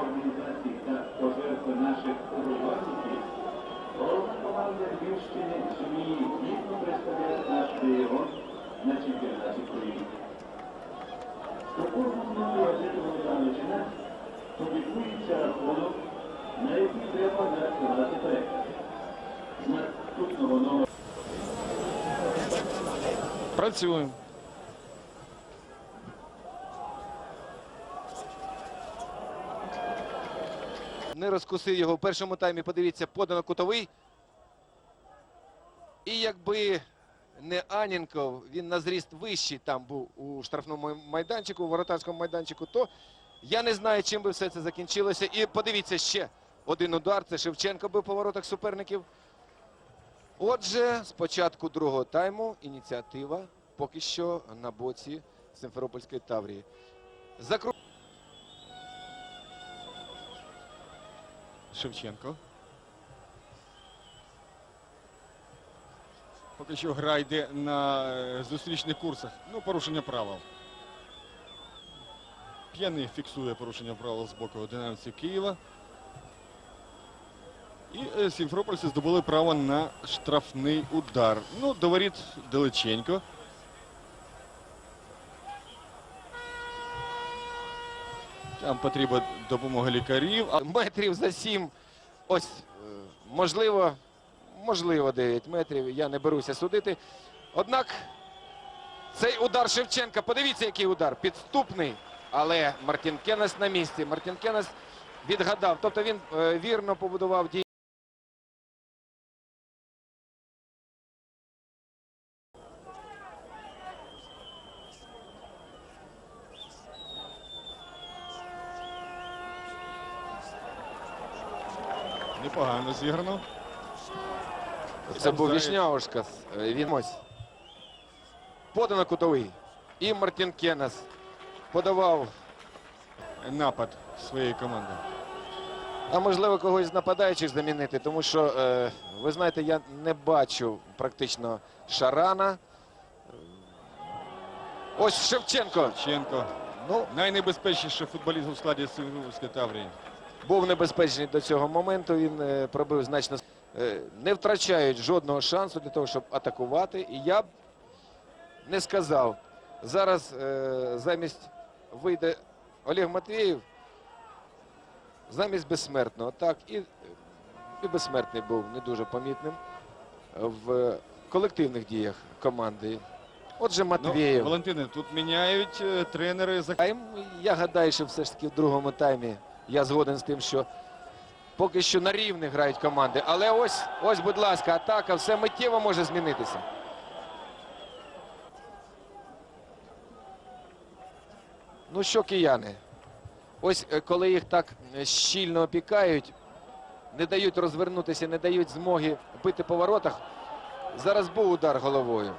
організацій та пожертви наших урожайників, головна команда Львівщини зуміє гідно представляти наш регіон на чемпіонаті України. Стосовно газети Володимирчина публікується рахунок, на який треба надсилати. З наступного номера Працюємо. Не розкусив його в першому таймі. Подивіться, подано кутовий. І якби не Анінков, він на зріст вищий там був у штрафному майданчику, у воротарському майданчику, то я не знаю, чим би все це закінчилося. І подивіться ще один удар. Це Шевченко був по воротах суперників. Отже, з початку другого тайму ініціатива поки що на боці Симферопольської Таврії. Закру... Шевченко. Поки що гра йде на е, зустрічних курсах. Ну, порушення правил. П'яний фіксує порушення правил з боку динамівців Києва. І е, сімфропольці здобули право на штрафний удар. Ну, до воріт далеченько. Там потрібна допомога лікарів. Метрів за сім. Ось, е, можливо, можливо, 9 метрів. Я не беруся судити. Однак цей удар Шевченка, подивіться, який удар. Підступний. Але Мартін Кенес на місці. Мартін Кенес відгадав. Тобто він е, вірно побудував дії. Зіграно. Це був Заяць. Вішняушкас. Е, Він ось. Подано кутовий. І Мартін Кенес подавав напад своєї команди. А можливо когось з нападаючих замінити, тому що, е, ви знаєте, я не бачу практично Шарана. Ось Шевченко. Шевченко. Ну, Найнебезпечніший футболіст у складі Симферопольської Таврії. Був небезпечний до цього моменту. Він е, пробив значно. Е, не втрачають жодного шансу для того, щоб атакувати. І я б не сказав. Зараз е, замість вийде Олег Матвієв. Замість безсмертного. Так, і, і безсмертний був не дуже помітним в колективних діях команди. Отже, Ну, Матвієв. Валентине, тут міняють тренери. я гадаю, що все ж таки в другому таймі я згоден з тим, що поки що на рівних грають команди. Але ось, ось, будь ласка, атака, все миттєво може змінитися. Ну що, кияни? Ось е, коли їх так е, щільно опікають, не дають розвернутися, не дають змоги бити по воротах. Зараз був удар головою.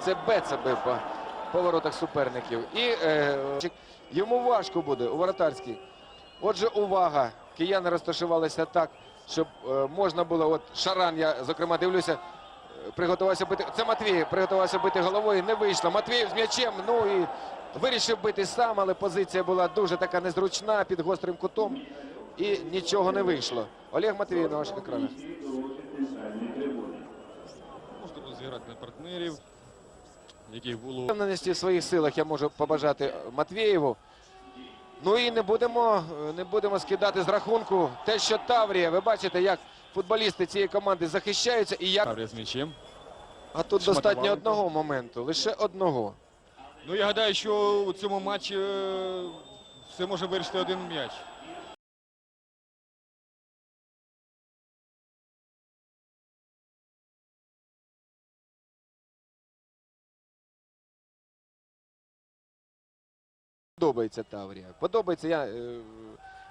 Це Беца бив по, по воротах суперників. І е, йому важко буде у воротарській. Отже, увага. Кияни розташувалися так, щоб е, можна було. От Шаран, я зокрема дивлюся, е, приготувався бити. Це Матвій приготувався бити головою. Не вийшло. Матвій з м'ячем. Ну і вирішив бити сам, але позиція була дуже така незручна під гострим кутом. І нічого не вийшло. Олег Матвій на ваших екранах. Можна розіграти на партнерів, яких було Впевненості в своїх силах я можу побажати Матвієву. Ну і не будемо, не будемо скидати з рахунку те, що Таврія. Ви бачите, як футболісти цієї команди захищаються. І як... Таврія з м'ячем. А тут Шматували. достатньо одного моменту, лише одного. Ну я гадаю, що у цьому матчі е, все може вирішити один м'яч. Подобається Таврія. Подобається, я е,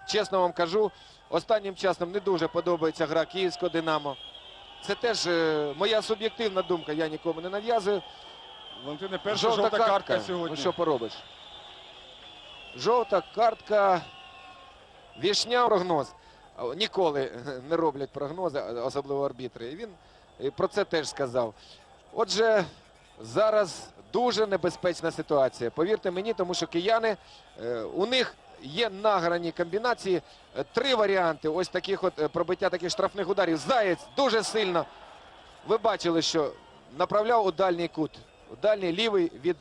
чесно вам кажу, останнім часом не дуже подобається гра Київського Динамо. Це теж е, моя суб'єктивна думка, я нікому не нав'язую. Валентине, перша жовта, картка, сьогодні. Ну що поробиш? Жовта картка. Вішня прогноз. Ніколи не роблять прогнози, особливо арбітри. І він про це теж сказав. Отже, зараз дуже небезпечна ситуація. Повірте мені, тому що кияни е, у них є награні комбінації. Е, Три варіанти ось таких от е, пробиття таких штрафних ударів. Заєць дуже сильно. Ви бачили, що направляв у дальній кут. У дальній лівий від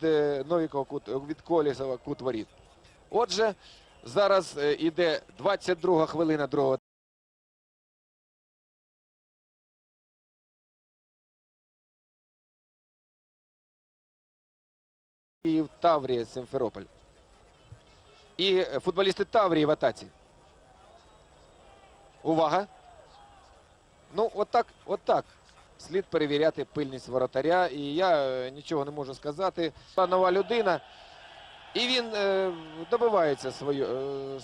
Новікова кут, від Колісова кут воріт. Отже, зараз іде 22 хвилина другого. Київ Таврія Симферополь. І футболісти Таврії в атаці. Увага. Ну, отак, отак. Слід перевіряти пильність воротаря. І я е, нічого не можу сказати. Та Нова людина. І він е, добивається свою, е,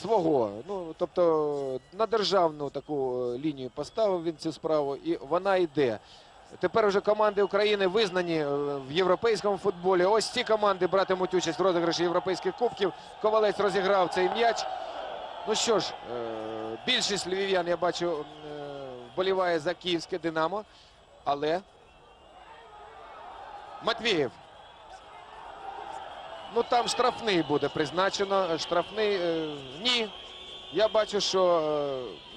свого. Ну, тобто на державну таку е, лінію поставив він цю справу, і вона йде. Тепер вже команди України визнані е, в європейському футболі. Ось ці команди братимуть участь в розіграші європейських кубків. Ковалець розіграв цей м'яч. Ну що ж, е, більшість львів'ян, я бачу, е, вболіває за київське Динамо. Але Матвієв. Ну там штрафний буде призначено. Штрафний ні. Я бачу, що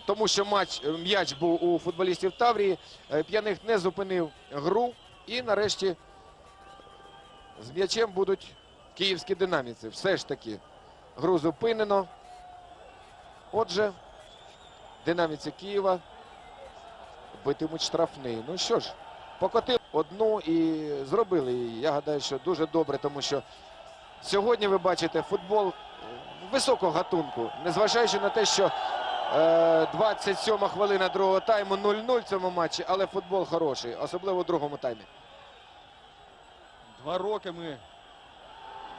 тому що матч е, м'яч був у футболістів Таврії. е, П'яних не зупинив гру. І нарешті з м'ячем будуть київські динаміці. Все ж таки гру зупинено. Отже, динаміці Києва битимуть штрафний. Ну що ж, покотили одну і зробили її. Я гадаю, що дуже добре, тому що сьогодні ви бачите футбол високого гатунку, незважаючи на те, що 27 хвилина другого тайму 0-0 в цьому матчі, але футбол хороший, особливо у другому таймі. Два роки ми,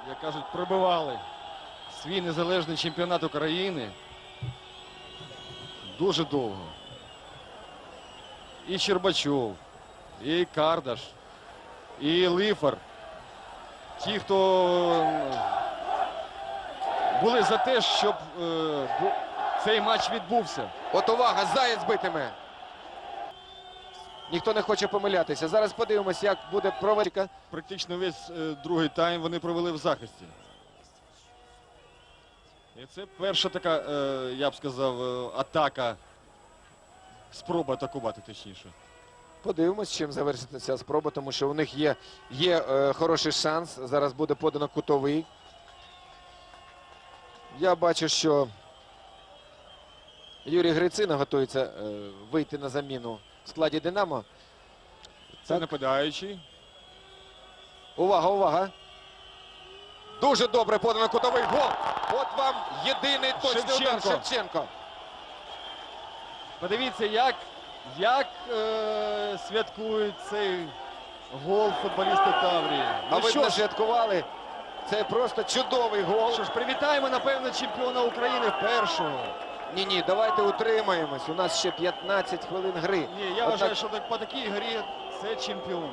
як кажуть, пробивали свій незалежний чемпіонат України. Дуже довго. І Щербачов, і Кардаш, і Лифар. Ті, хто е, були за те, щоб е, цей матч відбувся. От увага, Заєць битиме. Ніхто не хоче помилятися. Зараз подивимось, як буде проведення. Практично весь е, другий тайм вони провели в захисті. І це перша така, е, я б сказав, е, атака. Спроба атакувати точніше. Подивимось, чим завершиться ця спроба, тому що у них є, є е, хороший шанс. Зараз буде подано кутовий. Я бачу, що Юрій Грицина готується е, вийти на заміну в складі Динамо. Це Так. нападаючий. Увага, увага. Дуже добре подано кутовий гол. От вам єдиний точний удар Шевченко. Шевченко. Подивіться, як, як е, святкують цей гол футболісти Таврії. А Ну ви не ж, святкували. Це просто чудовий гол. що ж, привітаємо, напевно, чемпіона України першого. Ні, ні, давайте утримаємось. У нас ще 15 хвилин гри. Ні, я Однак- вважаю, що так, по такій грі це чемпіон.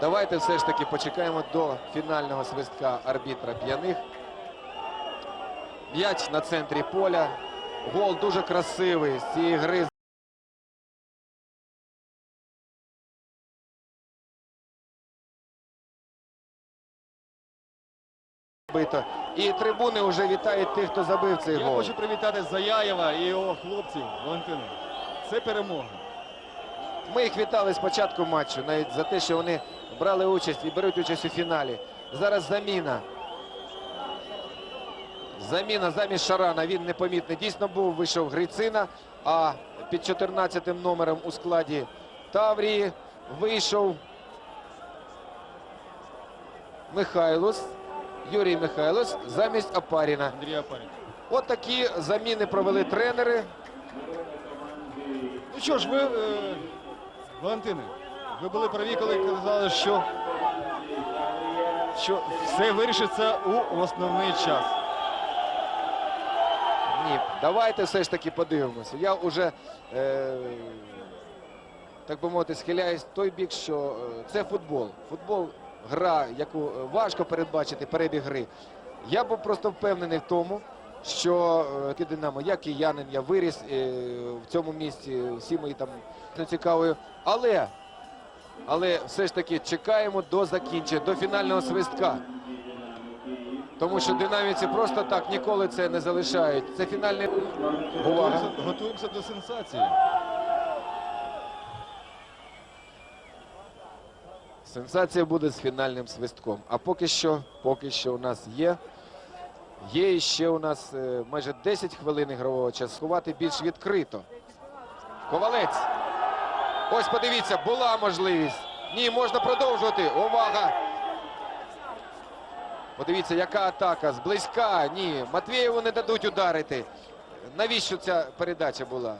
Давайте все ж таки почекаємо до фінального свистка арбітра п'яних. М'яч на центрі поля. Гол дуже красивий з цієї гри. Бито. І трибуни вже вітають тих, хто забив цей Я гол. хочу привітати Заяєва і його хлопців Валентина. Це перемога. Ми їх вітали з початку матчу, навіть за те, що вони брали участь і беруть участь у фіналі. Зараз заміна. Заміна замість Шарана. Він непомітний. Дійсно був, вийшов Грицина, а під 14 номером у складі Таврії вийшов Михайлос. Юрій Михайлос замість Апаріна. Андрій Апарін. От такі заміни провели тренери. Ну що ж, ви, е, Валентине, ви були праві, коли казали, що, що все вирішиться у основний час. Ні, давайте все ж таки подивимося. Я вже, е, так би мовити, схиляюсь в той бік, що е, це футбол. Футбол гра, яку е, важко передбачити перебіг гри. Я був просто впевнений в тому, що е, ти Динамо, я киянин, я виріс е, в цьому місці, всі мої там не цікавою. Але, але все ж таки чекаємо до закінчення, до фінального свистка. Тому що динаміці просто так ніколи це не залишають. Це фінальний. Увага. Готуємося, готуємося до сенсації. Сенсація буде з фінальним свистком. А поки що, поки що у нас є. Є ще у нас е, майже 10 хвилин ігрового часу. Сховати більш відкрито. Ковалець. Ось подивіться, була можливість. Ні, можна продовжувати. Увага! Подивіться, яка атака. Зблизька. Ні. Матвієву не дадуть ударити. Навіщо ця передача була?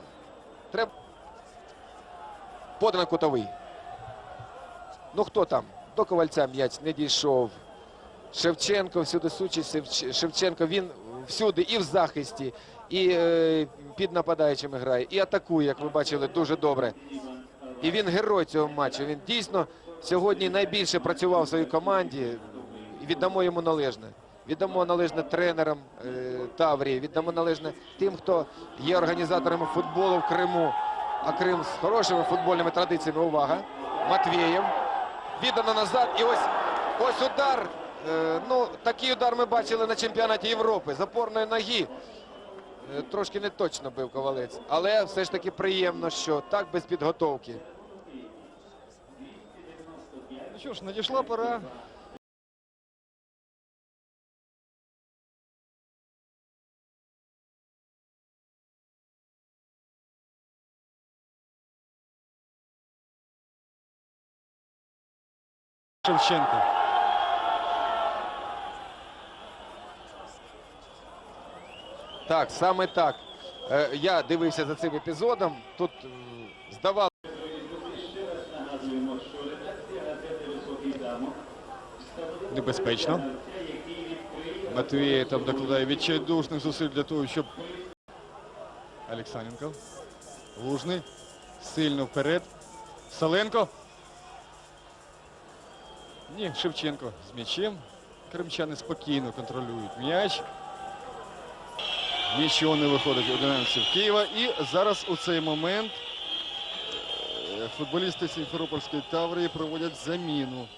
Треба. Подано кутовий. Ну хто там? До ковальця м'яч не дійшов. Шевченко всюди сучий Шевченко. Він всюди і в захисті, і е, під нападаючими грає, і атакує, як ви бачили, дуже добре. І він герой цього матчу. Він дійсно сьогодні найбільше працював в своїй команді. Віддамо йому належне. Віддамо належне тренерам е, Таврії, віддамо належне тим, хто є організаторами футболу в Криму. А Крим з хорошими футбольними традиціями. Увага. Матвєєв. Віддано назад. І ось ось удар. Е, ну, такий удар ми бачили на чемпіонаті Європи. З опорної ноги. Е, Трошки не точно бив ковалець. Але все ж таки приємно, що так без підготовки. Ну що ж, надійшла пора. Шевченко. Так, саме так. Е, Я дивився за цим епізодом. Тут здавалося. Небезпечно. Матвій там докладає відчайдушних зусиль для того, щоб Олексаненко. Лужний. Сильно вперед. Саленко. Ні, Шевченко з м'ячем. Кримчани спокійно контролюють м'яч. Нічого не виходить у динамівців Києва. І зараз у цей момент е, футболісти Сімферопольської Таврії проводять заміну.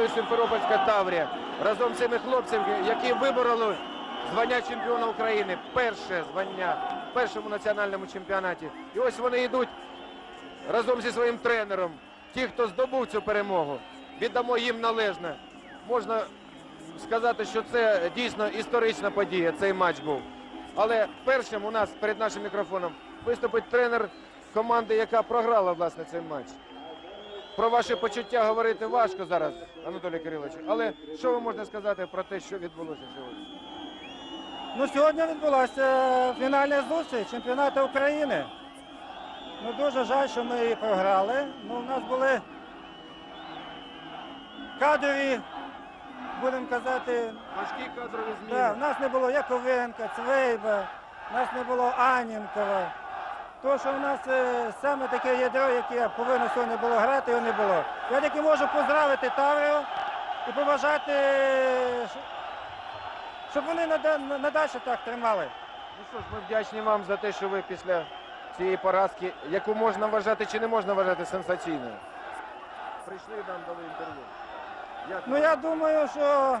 Командою Симферопольська Таврія, разом з цими хлопцями, які вибороли звання чемпіона України, перше звання в першому національному чемпіонаті. І ось вони йдуть разом зі своїм тренером. Ті, хто здобув цю перемогу, віддамо їм належне. Можна сказати, що це дійсно історична подія. Цей матч був. Але першим у нас перед нашим мікрофоном виступить тренер команди, яка програла власне цей матч. Про ваші почуття говорити важко зараз, Анатолій Кирилович. Але що ви можете сказати про те, що відбулося сьогодні? Ну, сьогодні відбулася фінальна зустріч чемпіонату України. Ну, дуже жаль, що ми її програли. Ну, у нас були кадрові, будемо казати, Важкі кадрові да, зміни. в нас не було Яковенка, Цвейба, в нас не було Анінкова. То, що в нас е, саме таке ядро, яке повинно сьогодні було грати, його не було. Я таки можу поздравити Таврію і побажати, щ- щоб вони нада- надалі так тримали. Ну що ж, ми вдячні вам за те, що ви після цієї поразки, яку можна вважати чи не можна вважати сенсаційною. Прийшли і нам дали інтерв'ю. Як Ну вам? я думаю, що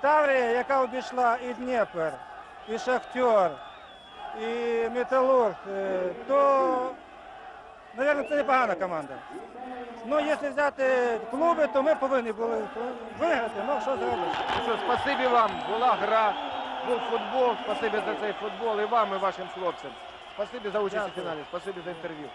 Таврія, яка обійшла і Дніпр, і Шахтер, і Металург, е, то, мабуть, це непогана команда. Ну, якщо взяти клуби, то ми повинні були виграти. Ну, що зробиш? Ну що, спасибі вам, була гра, був футбол, спасибі за цей футбол і вам, і вашим хлопцям. Спасибі за участь у фіналі, спасибі за інтерв'ю.